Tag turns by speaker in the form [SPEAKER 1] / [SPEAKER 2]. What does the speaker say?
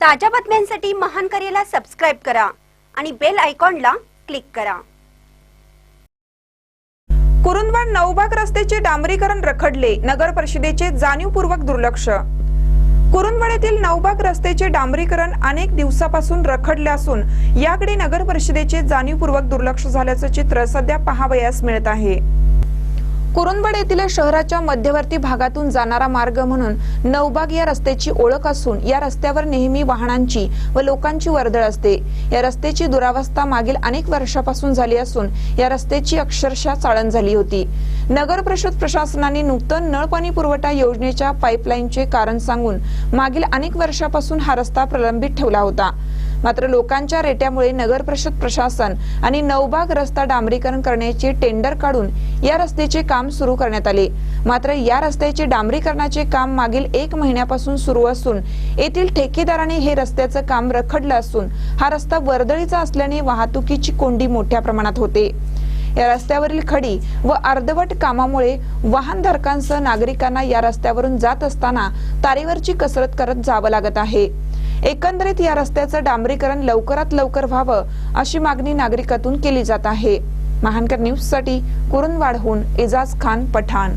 [SPEAKER 1] ताज्या बातम्यांसाठी महान करेला सबस्क्राईब करा आणि बेल आयकॉनला क्लिक करा.
[SPEAKER 2] कुरुंदवाड नऊबाग रस्त्याचे डांबरीकरण रखडले. नगर परिषदेचे जाणीवपूर्वक दुर्लक्ष. कुरुंदवाड येथील नऊबाग रस्त्याचे डांबरीकरण अनेक दिवसापासून रखडले असून याकडे नगर परिषदेचे जाणीवपूर्वक दुर्लक्ष झाल्याचं चित्र सध्या पाहावयास मिळत आहे. कुरुंबड येथील शहराच्या मध्यवर्ती भागातून जाणारा मार्ग म्हणून नवबाग या रस्त्याची ओळख असून या रस्त्यावर नेहमी वाहनांची व लोकांची वर्दळ असते. या रस्त्याची दुरावस्था मागील अनेक वर्षापासून झाली असून या रस्त्याची अक्षरशः चाळण झाली होती. नगर परिषद प्रशासनाने नूतन नळ पाणी पुरवठा योजनेच्या पाईपलाईनचे कारण सांगून मागील अनेक वर्षापासून हा रस्ता प्रलंबित ठेवला होता. मात्र लोकांच्या रेट्यामुळे नगर परिषद प्रशासन आणि नवबाग रस्ता डांबरीकरण करण्याचे टेंडर काढून या रस्त्याचे काम सुरू करण्यात आले. मात्र या रस्त्याचे डांबरीकरणाचे काम मागील एक महिन्यापासून सुरू असून येथील ठेकेदाराने हे रस्त्याचं काम रखडलं असून हा रस्ता वर्दळीचा असल्याने वाहतुकीची कोंडी मोठ्या प्रमाणात होते. या रस्त्यावरील खडी व अर्धवट कामामुळे वाहनधारकांसह नागरिकांना या रस्त्यावरून जात असताना तारेवरची कसरत करत जावं लागत आहे. एकंदरीत या रस्त्याचं डांबरीकरण लवकरात लवकर व्हावं अशी मागणी नागरिकातून केली जात आहे. महानकर न्यूजसाठी कुरुंदवाडहून एजाज खान पठाण.